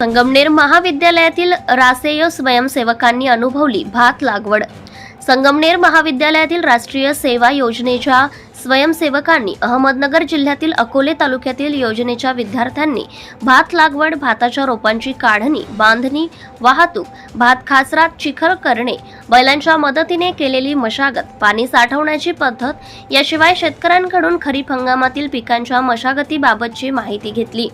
संगमनेर महाविद्यालयातील रासेय स्वयंसेवकांनी अनुभवली भात लागवड. संगमनेर महाविद्यालयातील राष्ट्रीय सेवा योजनेच्या स्वयंसेवकांनी अहमदनगर जिल्ह्यातील अकोले तालुक्यातील योजनेच्या विद्यार्थ्यांनी भात लागवड भाताच्या रोपांची काढणी बांधणी वाहतूक भात खाचरात चिखल करणे बैलांच्या मदतीने केलेली मशागत पाणी साठवण्याची पद्धत याशिवाय शेतकऱ्यांकडून खरीप हंगामातील पिकांच्या मशागतीबाबतची माहिती घेतली.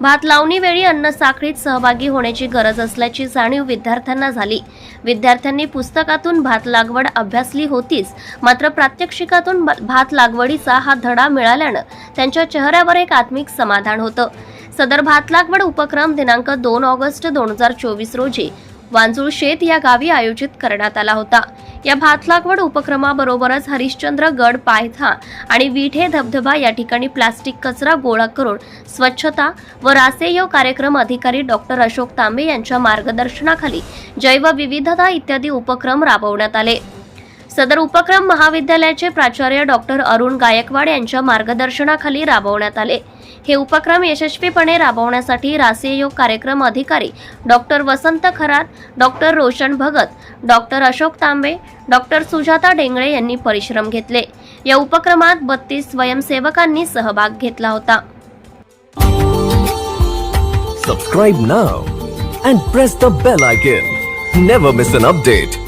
भात लावणीवेळी अन्न साखळीत सहभागी होण्याची गरज असल्याची जाणीव विद्यार्थ्यांना झाली. विद्यार्थ्यांनी पुस्तकातून भात लागवड अभ्यासली होतीच मात्र प्रात्यक्षिकातून भात लागवडीचा हा धडा मिळाल्यानं त्यांच्या चेहऱ्यावर एक आत्मिक समाधान होतं. सदर भात लागवड उपक्रम दिनांक दोन ऑगस्ट दोन हजार चोवीस रोजी वांजूळ शेत या गावी आयोजित करण्यात आला होता. या भात लागवड उपक्रमाबरोबरच हरिश्चंद्र गड पायथा आणि विठे धबधबा या ठिकाणी प्लास्टिक कचरा गोळा करून स्वच्छता व रासेय कार्यक्रम अधिकारी डॉक्टर अशोक तांबे यांच्या मार्गदर्शनाखाली जैवविविधता इत्यादी उपक्रम राबवण्यात आले. सदर उपक्रम महाविद्यालयाचे प्राचार्य डॉक्टर अरुण गायकवाड यांच्या मार्गदर्शनाखाली राबवण्यात आले. हे उपक्रम यशस्वीपणे राबवण्यासाठी रासेयोग कार्यक्रम अधिकारी doctor Vasant Kharat doctor Roshan Bhagat doctor Ashok Tambe doctor Sujata Dengale यांनी परिश्रम घेतले. या उपक्रमात बत्तीस स्वयंसेवकांनी सहभाग घेतला होता. Subscribe now and press the bell icon never miss an update